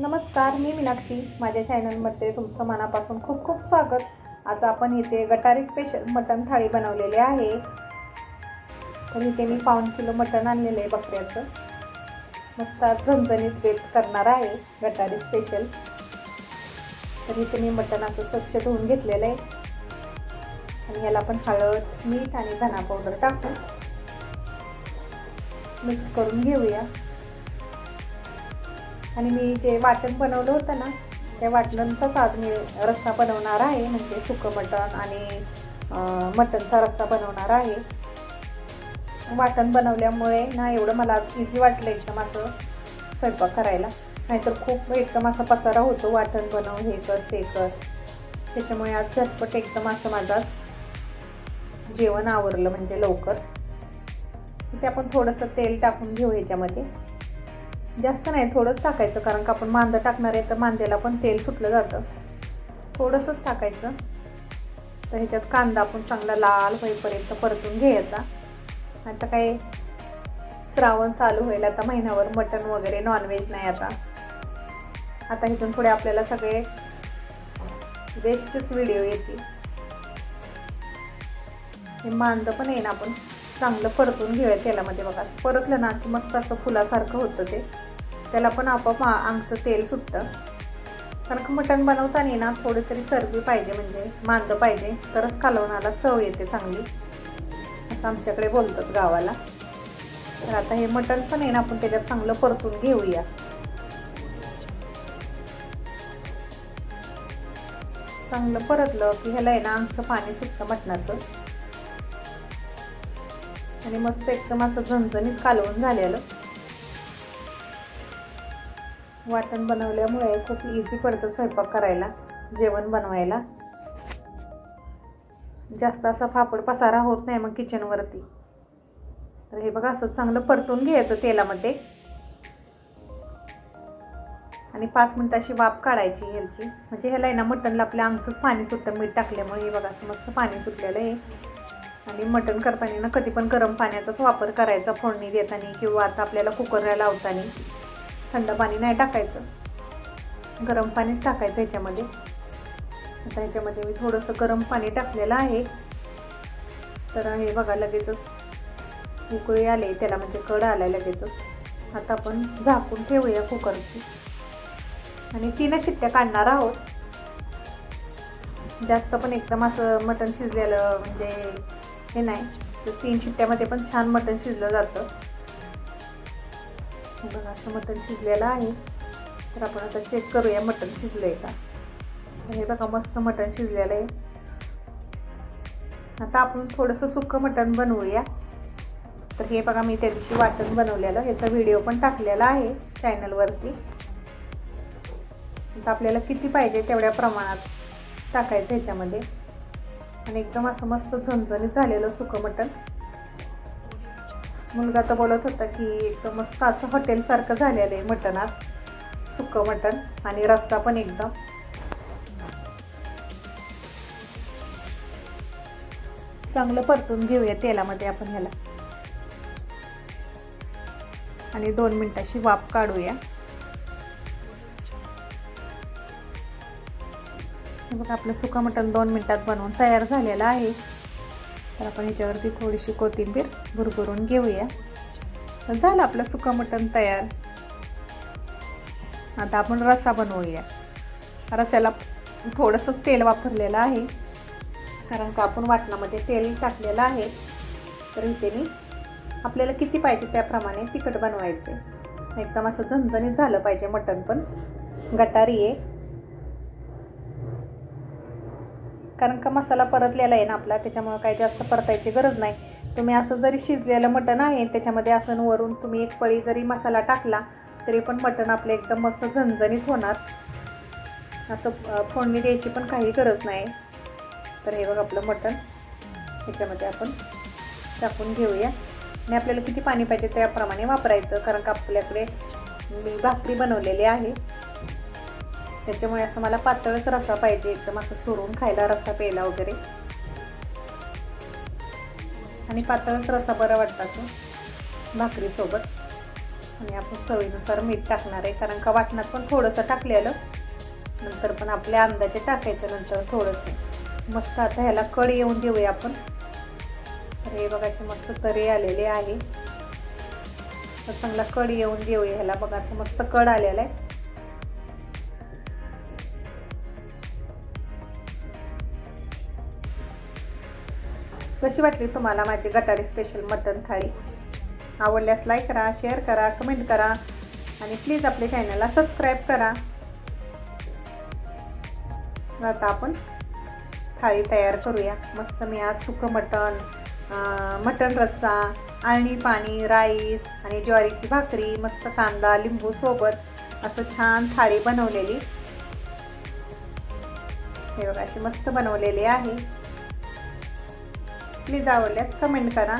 नमस्कार मी मीनाक्षी. माझ्या चॅनलमध्ये तुमचं मनापासून खूप खूप स्वागत. आज आपण इथे गटारी स्पेशल मटण थाळी बनवलेली आहे. तर इथे मी पाऊण किलो मटण आणलेलं आहे बकऱ्याचं. मस्त आज झणझणीत बेत करणार आहे गटारी स्पेशल तर इथे मी मटण असं स्वच्छ धुवून घेतलेलं आहे. आणि ह्याला आपण हळद मीठ आणि धना पावडर टाकू मिक्स करून घेऊया. आणि मी जे वाटण बनवलं होतं ना त्या वाटणांचाच आज मी रस्सा बनवणार आहे. म्हणजे सुकं मटण आणि मटणचा रस्सा बनवणार आहे. वाटण बनवल्यामुळे ना एवढं मला आज इझी वाटलं एकदम असं स्वयंपाक करायला. नाहीतर खूप एकदम असा पसारा होतो वाटण बनव हे कर ते कर. त्याच्यामुळे आज झटपट एकदम असं माझं जेवण आवरलं म्हणजे लवकर. इथे आपण थोडंसं तेल टाकून घेऊ ह्याच्यामध्ये. जास्त नाही थोडंच टाकायचं कारण का आपण मांदं टाकणार आहे तर मांद्याला पण तेल सुटलं जातं. थोडंसंच टाकायचं. तर ह्याच्यात कांदा आपण चांगला लाल होईपर्यंत परतून घ्यायचा. आता काय श्रावण चालू होईल आता महिन्यावर मटण वगैरे नॉनव्हेज नाही आता. आता इथून पुढे आपल्याला सगळे व्हेजचेच व्हिडिओ येतील. हे मांदं पण आहे ना आपण चांगलं परतून घेऊया तेलामध्ये बघा. परतलं ना की मस्त असं फुलासारखं होतं ते. त्याला पण आपोआप आमचं तेल सुटतं. कारण का मटण बनवताना ना थोडी तरी चरबी पाहिजे म्हणजे मांद पाहिजे. तरच कालवणाला चव येते चांगली. असं आमच्याकडे बोलतात गावाला. तर आता हे मटण पण आहे ना आपण त्याच्यात चांगलं परतून घेऊया. चांगलं परतलं की ह्याला आहे ना आमचं पाणी सुटतं मटणाचं. आणि मस्त एकदम असं झणझणीत कालवून झालेलं. वाटण बनवल्यामुळे खूप इझी पडतं स्वयंपाक करायला जेवण बनवायला. जास्त असा फापड पसारा होत नाही मग किचनवरती तर हे बघा असं चांगलं परतून घ्यायचं तेलामध्ये. आणि पाच मिनिटाची वाफ काढायची ह्याची. म्हणजे ह्याला आहे ना मटणला आपल्या अंगचंच पाणी सुटतं मीठ टाकल्यामुळे. हे बघा असं मस्त पाणी सुटलेलं आहे. आणि मटण करताना ना कधी पण गरम पाण्याचाच वापर करायचा फोडणी देताना किंवा आता आपल्याला कुकरला लावताना. थंड पाणी नाही टाकायचं. गरम पाणीच टाकायचं ह्याच्यामध्ये. आता ह्याच्यामध्ये मी थोडंसं गरम पाणी टाकलेलं आहे. तर हे बघा लगेचच उकळी आले त्याला म्हणजे कड आला लगेचच. आता आपण झाकून ठेवूया कुकरची. आणि तीनच शिट्ट्या काढणार आहोत. जास्त पण एकदम असं मटण शिजलेलं म्हणजे हे नाही. तर तीन शिट्ट्यामध्ये पण छान मटण शिजलं जातं. बघा असं मटण शिजलेलं आहे. तर आपण आता चेक करूया मटण शिजलं आहे का. तर हे बघा मस्त मटण शिजलेलं आहे. आता आपण थोडंसं सुकं मटण बनवूया. तर हे बघा मी त्या दिवशी वाटण बनवलेलं. ह्याचा व्हिडिओ पण टाकलेला आहे चॅनलवरती आता आपल्याला किती पाहिजे तेवढ्या प्रमाणात टाकायचं ह्याच्यामध्ये आणि एकदम असं मस्त झणझणीत झालेलं सुकं मटण. मुलगा तर बोलत होता की एकदम मस्त असं हॉटेलसारखं झालेलं आहे मटण आज. सुकं मटण आणि रस्सा पण एकदम. चांगलं परतून घेऊया तेलामध्ये आपण ह्याला. आणि दोन मिनिटाची वाफ काढूया. हे बघा आपलं सुकं मटण दोन मिनटात बनवून तयार झालेलं आहे. तर आपण ह्याच्यावरती थोडीशी कोथिंबीर भुरभुरून घेऊया. झालं आपलं सुका मटण तयार. आता आपण रस्सा बनवूया. रस्याला थोडंसंच तेल वापरलेलं आहे. कारण का आपण वाटणामध्ये तेल टाकलेलं आहे. तर इथे मी आपल्याला किती पाहिजे त्याप्रमाणे तिखट बनवायचे. एकदम असं झणझणीत झालं पाहिजे मटण पण. गटारी आहे कारण का मसाला परतलेला आहे ना आपला त्याच्यामुळं काही जास्त परतायची गरज नाही. तुम्ही असं जरी शिजलेलं मटण आहे त्याच्यामध्ये असं वरून तुम्ही एक पळी जरी मसाला टाकला तरी पण मटण आपलं एकदम मस्त झणझणीत होणार. असं फोडणी द्यायची पण काही गरज नाही. तर हे बघ आपलं मटण. ह्याच्यामध्ये आपण टाकून घेऊया. आणि आपल्याला किती पाणी पाहिजे त्याप्रमाणे वापरायचं कारण का आपल्याकडे मी भाकरी बनवलेली आहे. त्याच्यामुळे असं मला पातळच रसा पाहिजे एकदम असं चुरून खायला रस्सा प्यायला वगैरे. आणि पातळच रसा बरा वाटतात भाकरीसोबत. आणि आपण चवीनुसार मीठ टाकणार आहे कारण का वाटणात पण थोडंसं टाकलेलं नंतर पण आपल्या अंदाजे टाकायचं नंतर थोडंसं. मस्त आता ह्याला कड येऊन देऊया आपण. तर हे बघा असे मस्त तरी आलेले आहे. तर चांगला कड येऊन देऊया ह्याला बघा असं मस्त कड आलेला आहे. कशी वाटली तुम्हाला माझी गटारी स्पेशल मटन थाळी? आवडल्यास लाईक करा शेअर करा कमेंट करा आणि प्लीज आपल्या चॅनलला सबस्क्राईब करा. आता आपण थाळी तयार करूया. मस्त मी आज सुकं मटण मटण रस्सा आळणी पाणी राईस आणि ज्वारीची भाकरी मस्त कांदा लिंबू सोबत असं छान थाळी बनवलेली. हे बघा अशी मस्त बनवलेली आहे. प्लीज आवडल्यास कमेंट करा.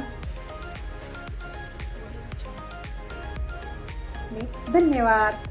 धन्यवाद.